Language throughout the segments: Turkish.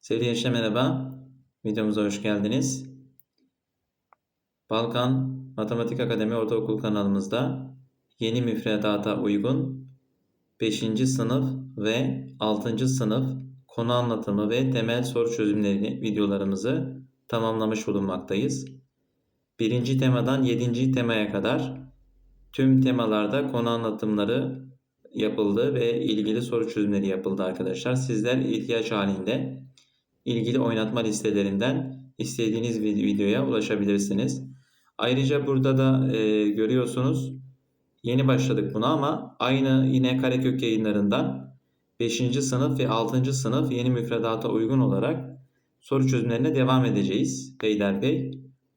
Sevgili gençler merhaba. Videomuza hoş geldiniz. Balkan Matematik Akademi Ortaokul kanalımızda yeni müfredata uygun 5. sınıf ve 6. sınıf konu anlatımı ve temel soru çözümlerini videolarımızı tamamlamış bulunmaktayız. Birinci temadan 7. temaya kadar tüm temalarda konu anlatımları yapıldı ve ilgili soru çözümleri yapıldı arkadaşlar. Sizler ihtiyaç halinde ilgili oynatma listelerinden istediğiniz videoya ulaşabilirsiniz. Ayrıca burada da e, görüyorsunuz yeni başladık buna ama aynı yine Karekök yayınlarından 5. sınıf ve 6. sınıf yeni müfredata uygun olarak soru çözümlerine devam edeceğiz peyderpey.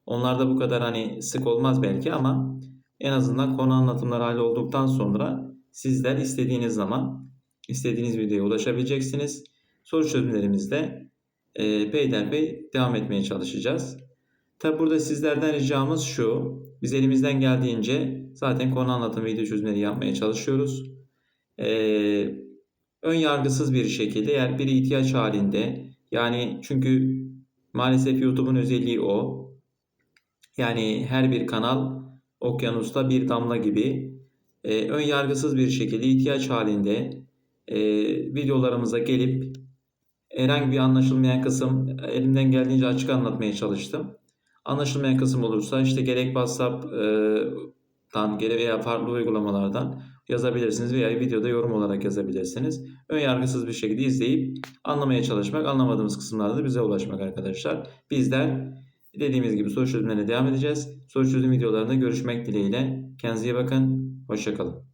Onlar da bu kadar hani sık olmaz belki ama en azından konu anlatımları hali olduktan sonra sizler istediğiniz zaman istediğiniz videoya ulaşabileceksiniz. Soru çözümlerimizde e, peyderpey devam etmeye çalışacağız. Tabi burada sizlerden ricamız şu. Biz elimizden geldiğince zaten konu anlatım video çözümleri yapmaya çalışıyoruz. Ee, ön yargısız bir şekilde eğer biri ihtiyaç halinde yani çünkü maalesef YouTube'un özelliği o. Yani her bir kanal okyanusta bir damla gibi e, ön yargısız bir şekilde ihtiyaç halinde e, videolarımıza gelip herhangi bir anlaşılmayan kısım elimden geldiğince açık anlatmaya çalıştım. Anlaşılmayan kısım olursa işte gerek WhatsApp'tan gerek veya farklı uygulamalardan yazabilirsiniz veya videoda yorum olarak yazabilirsiniz. Ön yargısız bir şekilde izleyip anlamaya çalışmak, anlamadığımız kısımlarda da bize ulaşmak arkadaşlar. Bizler dediğimiz gibi soru çözümlerine devam edeceğiz. Soru çözüm videolarında görüşmek dileğiyle. Kendinize iyi bakın. Hoşçakalın.